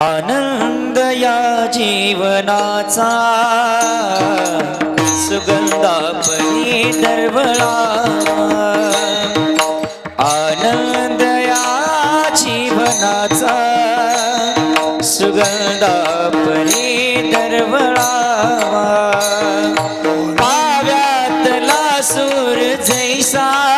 आनंद या जीवनाचा सुगंधा परी दरवळा. आनंद या जीवनाचा सुगंधा परी दरवळा. पाव्यातला सूर जैसा